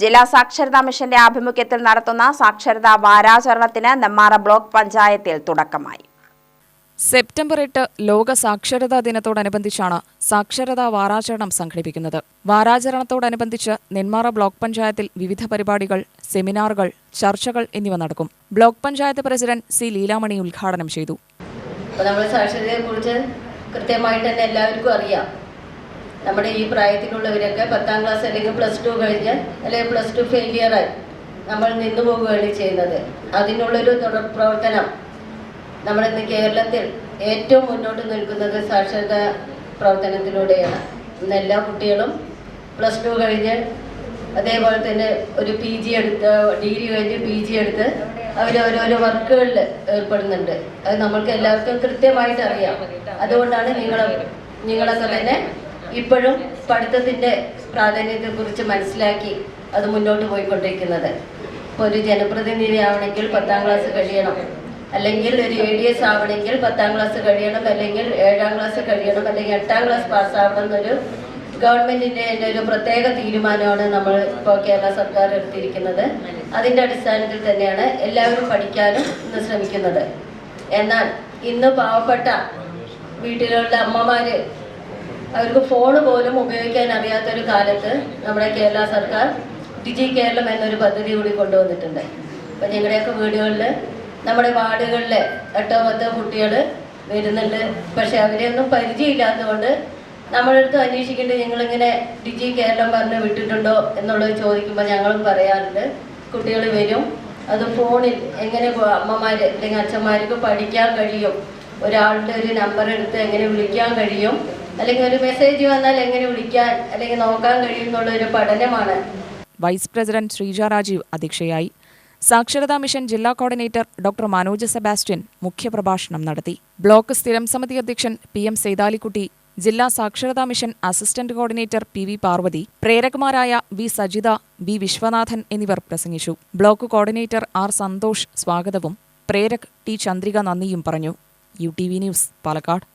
ജില്ലാ സാക്ഷരതാ മിഷന്റെ ആഭിമുഖ്യത്തിൽ നടത്തുന്ന സാക്ഷരതാ വാരാചരണത്തിന് നെമ്മാറ ബ്ലോക്ക് പഞ്ചായത്തിൽ തുടക്കമായി. സെപ്റ്റംബർ എട്ട് ലോക സാക്ഷരതാ ദിനത്തോടനുബന്ധിച്ചാണ് സാക്ഷരതാ വാരാചരണം സംഘടിപ്പിക്കുന്നത്. വാരാചരണത്തോടനുബന്ധിച്ച് നെന്മാറ ബ്ലോക്ക് പഞ്ചായത്തിൽ വിവിധ പരിപാടികൾ സെമിനാറുകൾ ചർച്ചകൾ എന്നിവ നടക്കും. Block panchayat president C Leelamani ഉദ്ഘാടനം ചെയ്തു. അപ്പോൾ നമ്മൾ സാക്ഷരതയെക്കുറിച്ച് കൃത്യമായിട്ട് തന്നെ എല്ലാവർക്കും അറിയാം. നമ്മുടെ ഈ പ്രായത്തിലുള്ളവരൊക്കെ പത്താം ക്ലാസ് അല്ലെങ്കിൽ പ്ലസ് ടു കഴിഞ്ഞ് അല്ലെങ്കിൽ പ്ലസ് ടു ഫെയിലിയറായി നമ്മൾ നിന്നു പോവുകയാണ് ചെയ്യുന്നത്. അതിനുള്ളൊരു തുടർ പ്രവർത്തനം നമ്മുടെ ഇന്ന് കേരളത്തിൽ ഏറ്റവും മുന്നോട്ട് നിൽക്കുന്നത് സാക്ഷരതാ പ്രവർത്തനത്തിലൂടെയാണ്. ഇന്ന് എല്ലാ കുട്ടികളും പ്ലസ് ടു കഴിഞ്ഞ് അതേപോലെ തന്നെ ഒരു പി ജി എടുത്ത് ഡിഗ്രി കഴിഞ്ഞ് പി ജി എടുത്ത് അവർ ഓരോരോ വർക്കുകളിൽ ഏർപ്പെടുന്നുണ്ട്. അത് നമ്മൾക്ക് എല്ലാവർക്കും കൃത്യമായിട്ട് അറിയാം. അതുകൊണ്ടാണ് നിങ്ങൾ നിങ്ങളൊക്കെ തന്നെ ഇപ്പോഴും പഠിത്തത്തിന്റെ പ്രാധാന്യത്തെക്കുറിച്ച് മനസ്സിലാക്കി അത് മുന്നോട്ട് പോയിക്കൊണ്ടിരിക്കുന്നത്. ഇപ്പോൾ ഒരു ജനപ്രതിനിധി ആവണമെങ്കിൽ പത്താം ക്ലാസ് കഴിയണം. അല്ലെങ്കിൽ ഒരു എ ഡി എസ് ആവണമെങ്കിൽ പത്താം ക്ലാസ് കഴിയണം. അല്ലെങ്കിൽ ഏഴാം ക്ലാസ് കഴിയണം. അല്ലെങ്കിൽ എട്ടാം ക്ലാസ് പാസ്സാവണം എന്നൊരു ഗവൺമെന്റിന്റെ ഒരു പ്രത്യേക തീരുമാനമാണ് നമ്മൾ ഇപ്പോൾ കേരള സർക്കാർ എടുത്തിരിക്കുന്നത്. അതിന്റെ അടിസ്ഥാനത്തിൽ തന്നെയാണ് എല്ലാവരും പഠിക്കാനും ഇന്ന് ശ്രമിക്കുന്നത്. എന്നാൽ ഇന്ന് പാവപ്പെട്ട വീട്ടിലുള്ള അമ്മമാര് അവർക്ക് ഫോൺ പോലും ഉപയോഗിക്കാൻ അറിയാത്തൊരു കാലത്ത് നമ്മുടെ കേരള സർക്കാർ ഡിജി കേരളം എന്നൊരു പദ്ധതി കൂടി കൊണ്ടുവന്നിട്ടുണ്ട്. അപ്പം ഞങ്ങളുടെയൊക്കെ വീടുകളിൽ നമ്മുടെ വാർഡുകളിലെ എട്ടോ പത്തോ കുട്ടികൾ വരുന്നുണ്ട്. പക്ഷെ അവരെയൊന്നും പരിചയമില്ലാത്തതുകൊണ്ട് നമ്മളെടുത്ത് അന്വേഷിക്കേണ്ടത് ഞങ്ങളിങ്ങനെ ഡിജി കേരളം പറഞ്ഞ് വിട്ടിട്ടുണ്ടോ എന്നുള്ളത് ചോദിക്കുമ്പോൾ ഞങ്ങളും പറയാറുണ്ട്. കുട്ടികൾ വരും. അത് ഫോണിൽ എങ്ങനെ അമ്മമാർ അല്ലെങ്കിൽ അച്ഛന്മാർക്ക് പഠിക്കാൻ കഴിയും. ഒരാളുടെ ഒരു നമ്പർ എടുത്ത് എങ്ങനെ വിളിക്കാൻ കഴിയും. അല്ലെങ്കിൽ ഒരു മെസ്സേജ് വന്നാൽ എങ്ങനെ വിളിക്കാൻ അല്ലെങ്കിൽ നോക്കാൻ കഴിയും ഒരു പഠനമാണ്. വൈസ് പ്രസിഡന്റ് ശ്രീജ രാജീവ് അധ്യക്ഷയായി. സാക്ഷരതാ മിഷൻ ജില്ലാ കോർഡിനേറ്റർ ഡോക്ടർ മനോജ് സെബാസ്റ്റ്യൻ മുഖ്യപ്രഭാഷണം നടത്തി. ബ്ലോക്ക് സ്ഥിരം സമിതി അധ്യക്ഷൻ പി എം സേതാലിക്കുട്ടി ജില്ലാ സാക്ഷരതാ mission assistant coordinator P V Parvathi പ്രേരകമാരായ V Sajitha B Viswanathan എന്നിവർ പ്രസംഗിച്ചു. ബ്ലോക്ക് കോർഡിനേറ്റർ ആർ സന്തോഷ് സ്വാഗതവും പ്രേരക് ടി ചന്ദ്രിക നന്ദിയും പറഞ്ഞു. U T V news Palakkad.